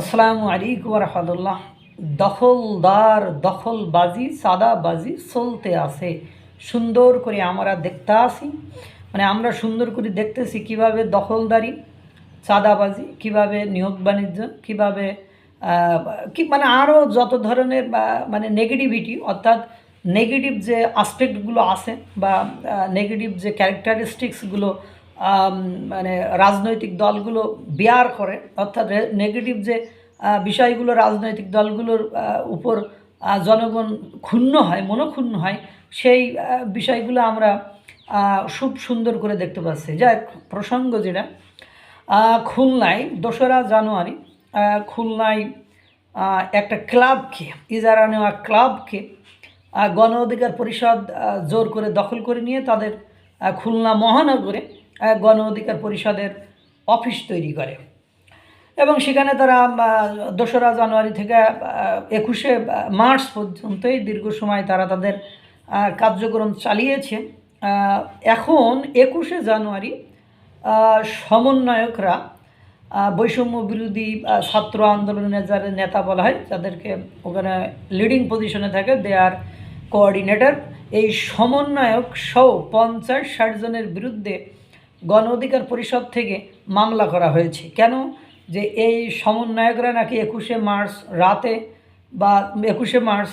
আসসালামু আলাইকুম রহমতুল্লাহ। দখলদার, দখলবাজি, সাদাবাজি চলতে আছে। সুন্দর করে আমরা দেখতে আসি মানে আমরা সুন্দর করে দেখতেছি কীভাবে দখলদারি চাঁদাবাজি কীভাবে নিয়োগ বাণিজ্য, কীভাবে কি মানে আরও যত ধরনের মানে নেগেটিভিটি অর্থাৎ নেগেটিভ যে আসপেক্টগুলো আছে বা নেগেটিভ যে ক্যারেক্টারিস্টিক্সগুলো মানে রাজনৈতিক দলগুলো বেয়ার করে অর্থাৎ নেগেটিভ যে বিষয়গুলো রাজনৈতিক দলগুলোর উপর জনগণ ক্ষুণ্ণ হয় মনক্ষুণ্ণ হয় সেই বিষয়গুলো আমরা খুব সুন্দর করে দেখতে পাচ্ছি। হোক, প্রসঙ্গ যেটা খুলনায় দোসরা জানুয়ারি খুলনায় একটা ক্লাবকে ইজারা নেওয়া ক্লাবকে গণ অধিকার পরিষদ জোর করে দখল করে নিয়ে তাদের খুলনা মহানগরে গণ অধিকার পরিষদের অফিস তৈরি করে। এবং সেখানে তারা দোসরা জানুয়ারি থেকে একুশে মার্চ পর্যন্তই দীর্ঘ সময় তারা তাদের কার্যক্রম চালিয়েছে। এখন একুশে জানুয়ারি সমন্বয়করা বৈষম্য বিরোধী ছাত্র আন্দোলনের যারা নেতা বলা হয় যাদেরকে ওখানে লিডিং পজিশনে থাকে দে আর কোঅর্ডিনেটর এই সমন্বয়ক সহ পঞ্চাশ ষাট জনের বিরুদ্ধে গণ অধিকার পরিষদ থেকে মামলা করা হয়েছে। কেন? যে এই সমন্বয়করা নাকি একুশে মার্চ রাতে বা একুশে মার্চ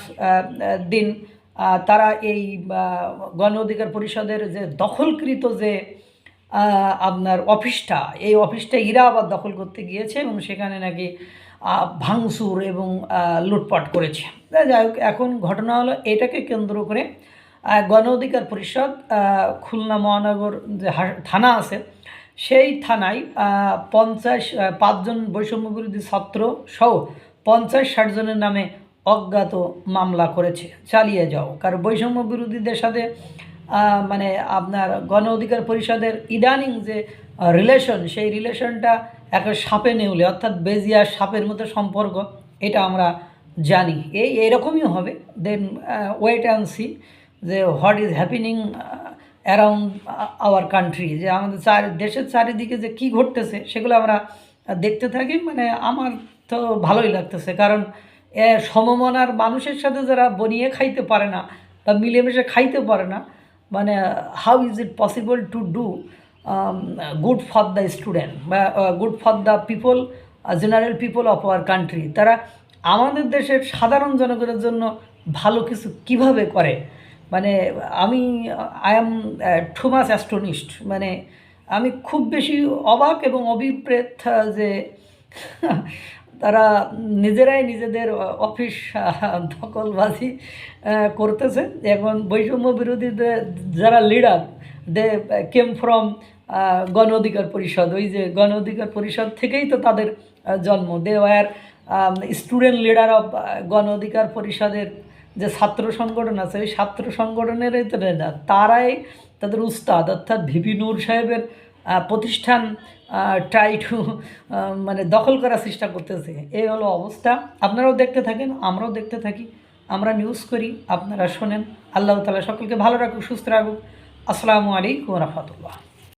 দিন তারা এই গণ অধিকার পরিষদের যে দখলকৃত যে আপনার অফিসটা এই অফিসটা ইরা আবার দখল করতে গিয়েছে এবং সেখানে নাকি আহ, ভাঙচুর এবং লুটপাট করেছে। যাই হোক এখন ঘটনা হলো এটাকে কেন্দ্র করে গণ অধিকার পরিষদ খুলনা মহানগর যে থানা আছে, সেই থানায় পঞ্চাশ পাঁচজন বৈষম্য বিরোধী ছাত্র সহ পঞ্চাশ, ষাট জনের নামে অজ্ঞাত মামলা করেছে। চালিয়ে যাও। কারণ বৈষম্য বিরোধীদের সাথে মানে আপনার গণ অধিকার পরিষদের ইদানিং যে রিলেশন সেই রিলেশনটা একটা সাপে নেউলে, অর্থাৎ বেজিয়া সাপের মতো সম্পর্ক, এটা আমরা জানি। এই এরকমই হবে। দেন ওয়েট অ্যান্ড সি যে what is happening around our country যে আমাদের চার, দেশের চারিদিকে যে কী ঘটতেছে, সেগুলো আমরা দেখতে থাকি মানে আমার তো ভালোই লাগতেছে, কারণ, এ সমমনার মানুষের সাথে যারা বনিয়ে খাইতে পারে না, বা মিলেমিশে খাইতে পারে না মানে how is it possible to do good for the student বা good for the people general people of our country তারা আমাদের দেশের সাধারণ জনগণের জন্য ভালো কিছু কীভাবে করে? মানে আমি I am too much astonished মানে আমি খুব বেশি অবাক এবং অভিপ্রেত যে তারা নিজেরাই নিজেদের অফিস দখলবাজি করতেছে। এখন বৈষম্য বিরোধীদের যারা লিডার দে কেম ফ্রম গণ অধিকার পরিষদ। ওই যে গণ অধিকার পরিষদ থেকেই তো তাদের জন্ম। They were student leader of গণ অধিকার পরিষদের যে ছাত্র সংগঠন আছে, ওই ছাত্র তো leader। তারাই তাদের উস্তাদ, অর্থাৎ ভিপি নূর সাহেবের প্রতিষ্ঠান ট্রাই টু মানে দখল করার চেষ্টা করতেছে। এই হলো অবস্থা। আপনারাও দেখতে থাকেন, আমরাও দেখতে থাকি। আমরা নিউজ করি, আপনারা শোনেন। আল্লাহ তালা সকলকে ভালো রাখুক, সুস্থ রাখুক। আসসালামু আলাইকুম রহমতুল্লাহ।